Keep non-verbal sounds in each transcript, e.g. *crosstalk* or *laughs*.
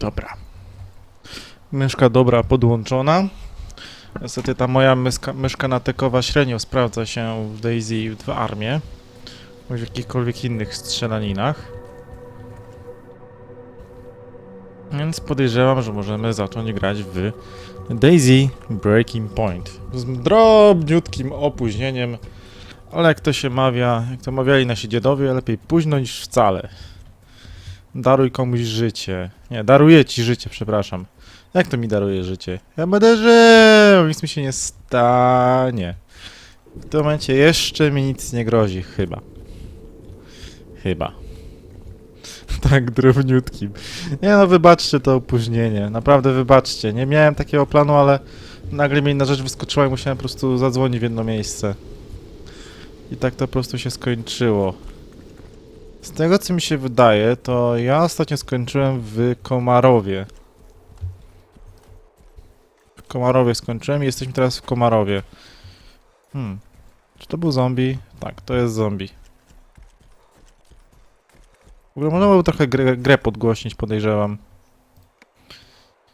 Dobra. Myszka dobra podłączona. Niestety ta moja myszka, myszka natekowa średnio sprawdza się w Daisy i w Armie. Bądź w jakichkolwiek innych strzelaninach. Więc podejrzewam, że możemy zacząć grać w Daisy Breaking Point. Z drobniutkim opóźnieniem, ale jak to się mawia, jak to mawiali nasi dziedowie, lepiej późno niż wcale. Daruj komuś życie. Nie, daruję ci życie, przepraszam. Jak to mi daruje życie? Ja będę żył, nic mi się nie stanie. W tym momencie jeszcze mi nic nie grozi, chyba. Chyba. *laughs* tak drobniutkim. Nie no, wybaczcie to opóźnienie. Naprawdę wybaczcie. Nie miałem takiego planu, ale nagle mi inna rzecz wyskoczyła i musiałem po prostu zadzwonić w jedno miejsce. I tak to po prostu się skończyło. Z tego co mi się wydaje, to ja ostatnio skończyłem w Komarowie. W Komarowie skończyłem i jesteśmy teraz w Komarowie. Hmm. Czy to był zombie? Tak, to jest zombie. W ogóle można byłoby trochę grę, grę podgłośnić, podejrzewam.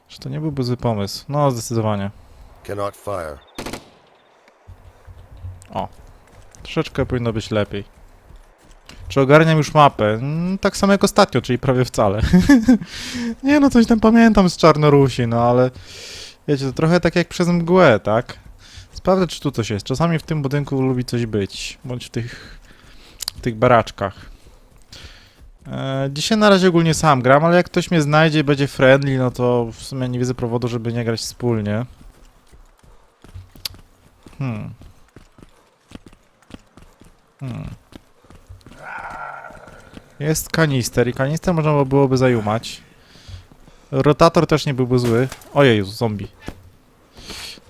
Czy to nie byłby zły pomysł? No, zdecydowanie. Cannot fire. Troszeczkę powinno być lepiej. Czy ogarniam już mapę? Mm, tak samo jak ostatnio, czyli prawie wcale. *laughs* nie no, coś tam pamiętam z Czarnorusi, no ale... Wiecie, to trochę tak jak przez mgłę, tak? Sprawdzę, czy tu coś jest. Czasami w tym budynku lubi coś być. Bądź w tych... w tych baraczkach. E, dzisiaj na razie ogólnie sam gram, ale jak ktoś mnie znajdzie i będzie friendly, no to w sumie nie widzę powodu, żeby nie grać wspólnie. Hmm. Hmm. Jest kanister i kanister można by byłoby zajumać. Rotator też nie byłby zły. Ojej, zombie.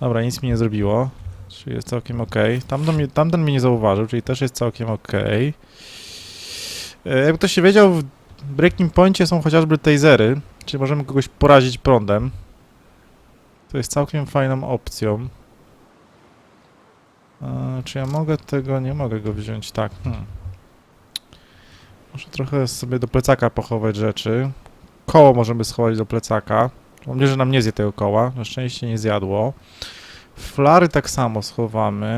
Dobra, nic mi nie zrobiło. Czyli jest całkiem ok. Tamten, tamten mnie nie zauważył, czyli też jest całkiem ok. Jakby ktoś się wiedział, w Breaking Pointie są chociażby tasery, czyli możemy kogoś porazić prądem. To jest całkiem fajną opcją. E, czy ja mogę tego? Nie mogę go wziąć. Tak. Hmm. Muszę trochę sobie do plecaka pochować rzeczy. Koło możemy schować do plecaka. Mam nadzieję, że nam nie zje tego koła. Na szczęście nie zjadło. Flary tak samo schowamy.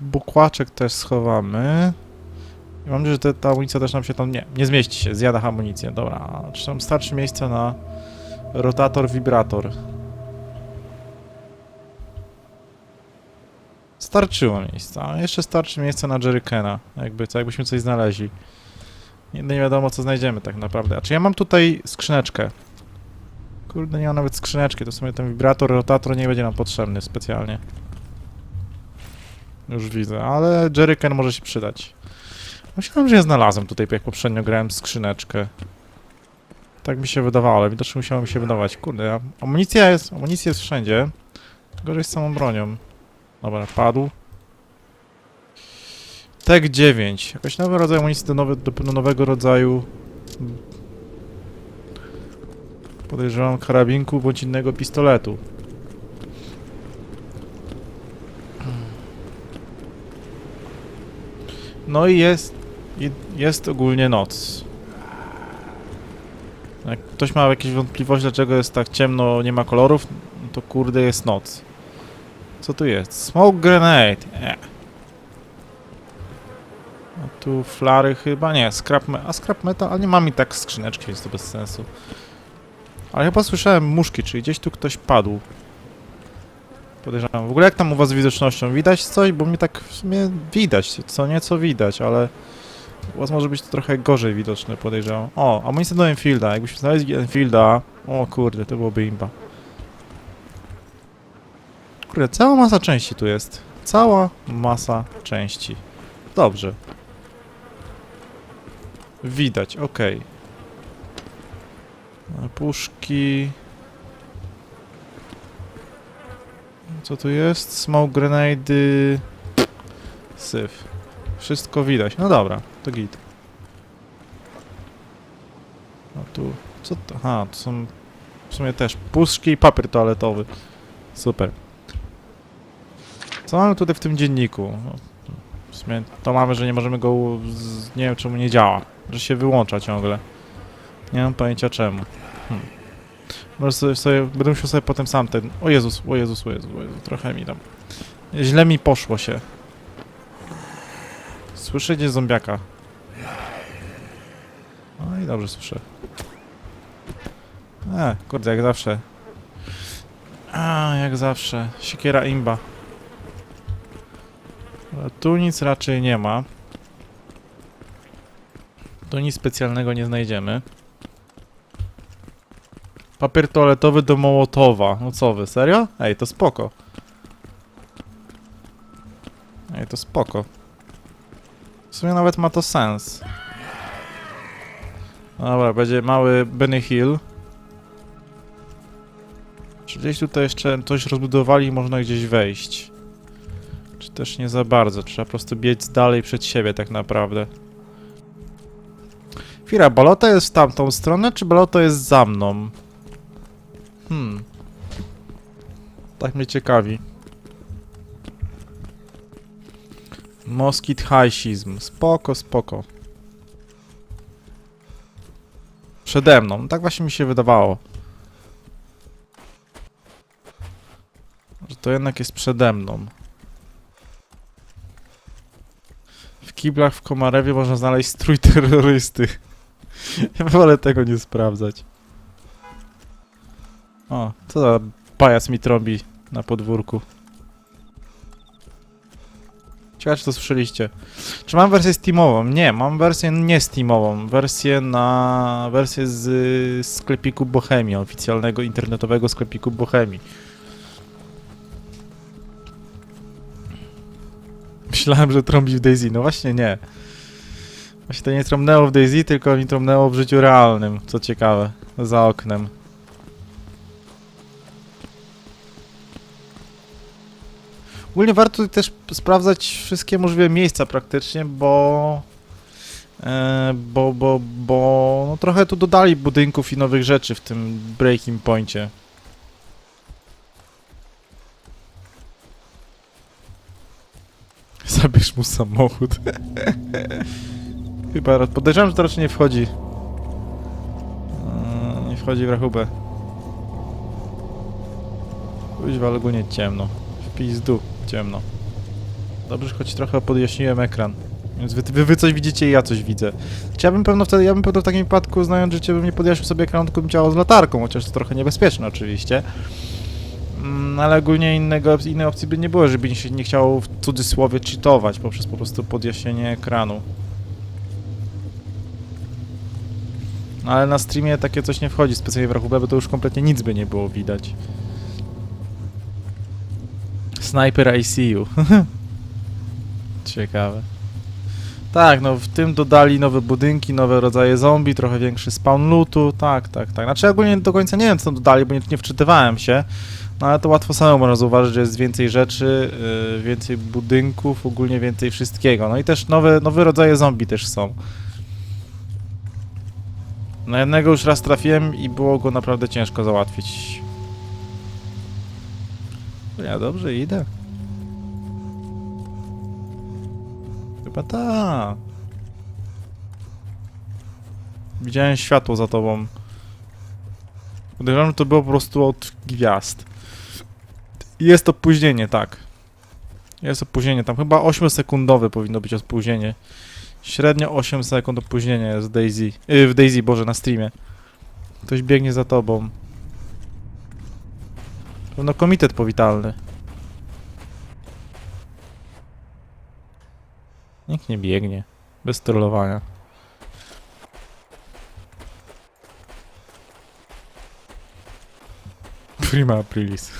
Bukłaczek też schowamy. I mam nadzieję, że te, ta amunicja też nam się tam... Nie, nie zmieści się. Zjada amunicję. Dobra. Czy tam starczy miejsca na rotator, wibrator? Starczyło miejsca. Jeszcze starczy miejsca na Jerrykena, jakby, co, jakbyśmy coś znaleźli. Nie, nie wiadomo, co znajdziemy tak naprawdę. A czy ja mam tutaj skrzyneczkę? Kurde, nie mam nawet skrzyneczki, to w sumie ten wibrator, rotator nie będzie nam potrzebny specjalnie. Już widzę, ale Jerryken może się przydać. Myślałem, że ja znalazłem tutaj, jak poprzednio grałem, skrzyneczkę. Tak mi się wydawało, ale widocznie musiało mi się wydawać. Kurde, amunicja jest, amunicja jest wszędzie. Gorzej z samą bronią. Dobra, padł. Tek 9. Jakoś nowy rodzaj amunicji do, nowy, do nowego rodzaju. Podejrzewam karabinku bądź innego pistoletu. No i jest. Jest ogólnie noc. Jak ktoś ma jakieś wątpliwości, dlaczego jest tak ciemno, nie ma kolorów, to kurde jest noc. Co tu jest? Smoke grenade. Nie. A tu flary chyba nie. Scrap me a scrap metal, ale nie mam i tak skrzyneczki, więc to bez sensu. Ale chyba słyszałem muszki, czyli gdzieś tu ktoś padł. Podejrzewam. W ogóle jak tam u was z widocznością? Widać coś? Bo mi tak w sumie widać, co nieco widać, ale u was może być to trochę gorzej widoczne, podejrzewam. O, amunicja do Enfielda. Jakbyśmy znaleźli Enfielda, o kurde, to byłoby imba. Kurde, cała masa części tu jest. Cała masa części. Dobrze. Widać, okej. Okay. Puszki. Co tu jest? Smoke grenade. Syf. Wszystko widać. No dobra, to git. A tu. Co to? Aha, to są w sumie też puszki i papier toaletowy. Super. Co mamy tutaj w tym dzienniku? W sumie to mamy, że nie możemy go... Z, nie wiem czemu nie działa. Że się wyłącza ciągle. Nie mam pojęcia czemu. Hmm. Może sobie, sobie, będę musiał sobie potem sam ten... O Jezus, o Jezus, o Jezus, o Jezus, trochę mi tam... Źle mi poszło się. Słyszę gdzieś zombiaka. No i dobrze słyszę. E, kurde, jak zawsze. A, jak zawsze. Siekiera imba. Tu nic raczej nie ma. Tu nic specjalnego nie znajdziemy. Papier toaletowy do Mołotowa. No co wy, serio? Ej, to spoko. Ej, to spoko. W sumie nawet ma to sens. Dobra, będzie mały Benny Hill. Czy gdzieś tutaj jeszcze coś rozbudowali i można gdzieś wejść? Też nie za bardzo? Trzeba po prostu biec dalej przed siebie tak naprawdę. Chwila, balota jest w tamtą stronę, czy balota jest za mną? Hmm. Tak mnie ciekawi. Moskit Haisizm. Spoko, spoko. Przede mną. Tak właśnie mi się wydawało. Że to jednak jest przede mną. W kiblach w Komarewie można znaleźć strój terrorysty. *laughs* Ja wolę tego nie sprawdzać. O, co za pajac mi trąbi na podwórku. Ciekawe, czy to słyszeliście. Czy mam wersję Steamową? Nie, mam wersję nie Steamową. Wersję na... wersję z sklepiku Bohemii, oficjalnego internetowego sklepiku Bohemii. Myślałem, że trąbi w Daisy. No właśnie nie. Właśnie to nie trąbnęło w Daisy, tylko mi trąbnęło w życiu realnym, co ciekawe, za oknem. Ogólnie warto też sprawdzać wszystkie możliwe miejsca praktycznie, bo... E, bo, bo, bo no trochę tu dodali budynków i nowych rzeczy w tym Breaking Pointie. Mu samochód. Chyba podejrzewam, że to raczej nie wchodzi. Eee, Nie wchodzi w rachubę. Kuźwa, ale ogólnie ciemno. W pizdu, ciemno. Dobrze, że choć trochę podjaśniłem ekran. Więc wy, wy, wy coś widzicie i ja coś widzę. Czy ja bym pewno wtedy, ja bym pewno w takim wypadku, znając życie, bym nie podjaśnił sobie ekranu, tylko bym działał z latarką, chociaż to trochę niebezpieczne oczywiście. Mm, ale ogólnie innego, innej opcji by nie było, żeby się nie chciało w cudzysłowie cheatować poprzez po prostu podjaśnienie ekranu. No ale na streamie takie coś nie wchodzi specjalnie w rachubę, bo to już kompletnie nic by nie było widać. Sniper ICU. *laughs* Ciekawe. Tak, no w tym dodali nowe budynki, nowe rodzaje zombie, trochę większy spawn lootu, tak, tak, tak. Znaczy ogólnie do końca nie wiem co dodali, bo nie, nie wczytywałem się, no ale to łatwo samemu można zauważyć, że jest więcej rzeczy, yy, więcej budynków, ogólnie więcej wszystkiego. No i też nowe, nowe rodzaje zombie też są. Na jednego już raz trafiłem i było go naprawdę ciężko załatwić. Ja dobrze idę. Chyba ta. Widziałem światło za tobą. Podejrzewam, że to było po prostu od gwiazd. Jest opóźnienie, tak. Jest opóźnienie, tam chyba 8-sekundowe powinno być opóźnienie. Średnio 8 sekund opóźnienia jest w Daisy. Yy, w Daisy, Boże, na streamie. Ktoś biegnie za tobą. Pewno komitet powitalny. Nikt nie biegnie. Bez trollowania. Prima aprilis.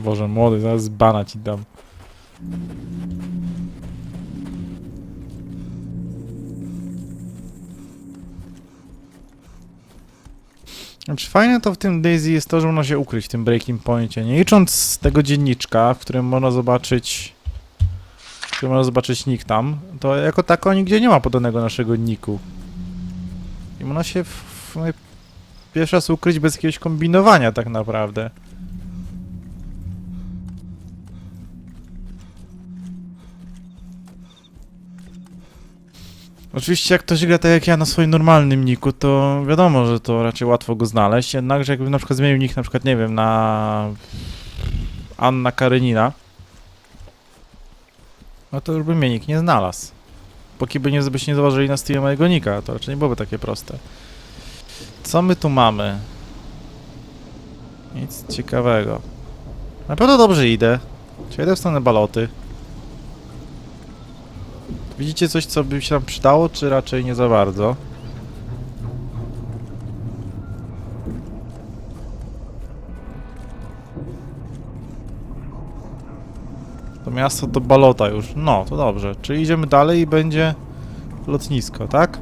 Boże, młody, zaraz bana ci dam. Znaczy fajne to w tym Daisy jest to, że można się ukryć w tym breaking pointie. Nie licząc tego dzienniczka, w którym można zobaczyć w którym można zobaczyć nick tam, to jako tako nigdzie nie ma podanego naszego niku. I można się w, w, pierwszy raz ukryć bez jakiegoś kombinowania tak naprawdę. Oczywiście jak ktoś gra tak jak ja na swoim normalnym niku, to wiadomo, że to raczej łatwo go znaleźć, jednakże jakbym na przykład zmienił nick na przykład, nie wiem, na Anna Karenina, no to już bym mnie nikt nie znalazł. Póki by nie, byście nie zauważyli na Steamie mojego nika, to raczej nie byłoby takie proste. Co my tu mamy? Nic ciekawego. Na pewno dobrze idę. Czy idę w stronę baloty? Widzicie coś, co by się nam przydało, czy raczej nie za bardzo? To miasto to balota już. No, to dobrze. Czyli idziemy dalej i będzie lotnisko, tak?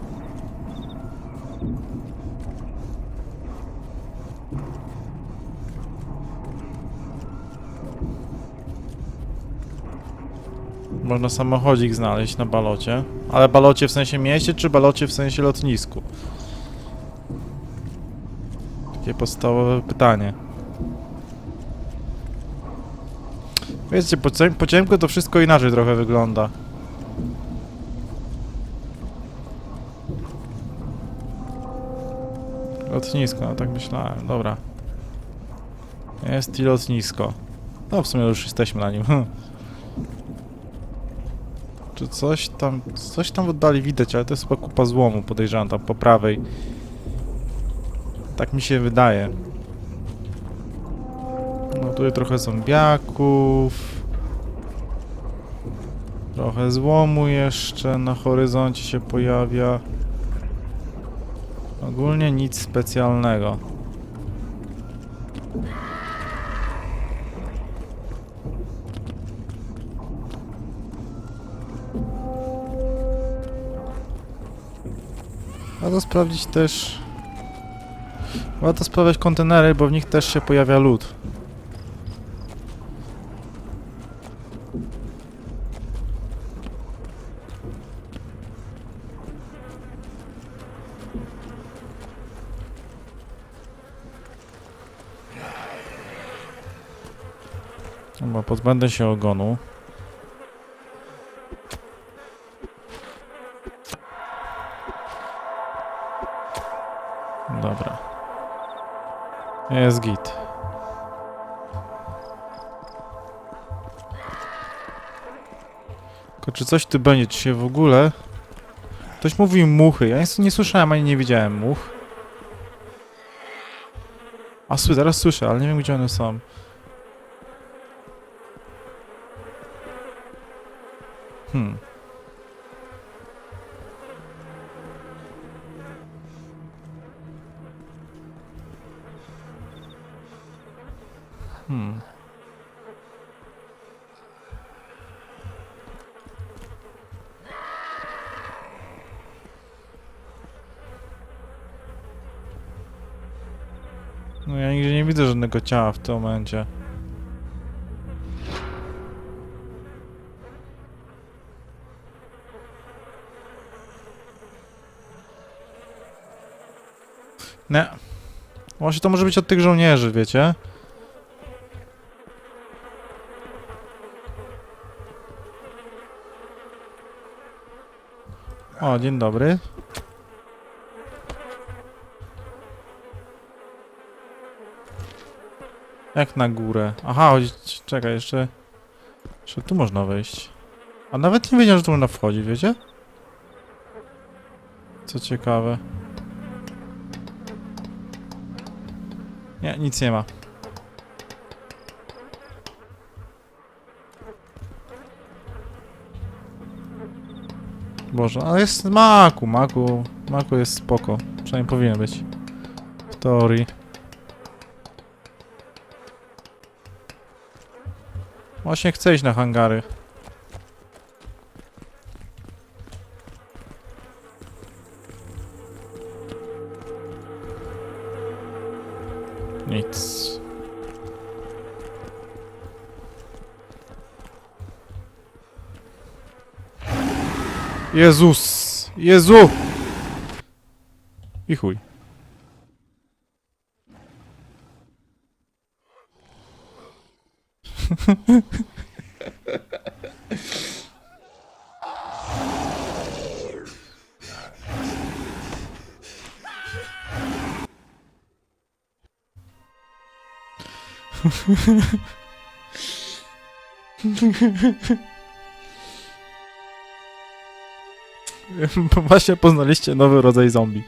Można samochodzik znaleźć na balocie. Ale balocie w sensie mieście, czy balocie w sensie lotnisku? Takie podstawowe pytanie. Wiecie, po, po ciemku to wszystko inaczej trochę wygląda. Lotnisko, no tak myślałem, dobra. Jest i lotnisko. No w sumie już jesteśmy na nim. *laughs* Czy coś tam, coś tam w oddali widać, ale to jest chyba kupa złomu, podejrzewam, tam po prawej. Tak mi się wydaje. No tutaj trochę zombiaków. Trochę złomu jeszcze na horyzoncie się pojawia. Ogólnie nic specjalnego. Warto sprawdzić też... Warto sprawdzić kontenery, bo w nich też się pojawia lód. Chyba pozbędę się ogonu. Dobra. Jest git. Tylko czy coś tu będzie, się w ogóle... Ktoś mówił muchy, ja nie, nie słyszałem ani nie widziałem much. A sły, zaraz słyszę, ale nie wiem gdzie one są. Hmm. No ja nigdzie nie widzę żadnego ciała w tym momencie. Nie. Właśnie to może być od tych żołnierzy, wiecie? O, dzień dobry. Jak na górę? Aha, chodzi... czekaj, jeszcze... Jeszcze tu można wejść. A nawet nie wiedziałem, że tu można wchodzić, wiecie? Co ciekawe. Nie, nic nie ma. Boże, ale jest Maku, Maku, Maku jest spoko. Przynajmniej powinien być. W teorii. Właśnie chcę iść na hangary. Nic. Jezus! Jezu! I chuj. *laughs* Właśnie poznaliście nowy rodzaj zombie.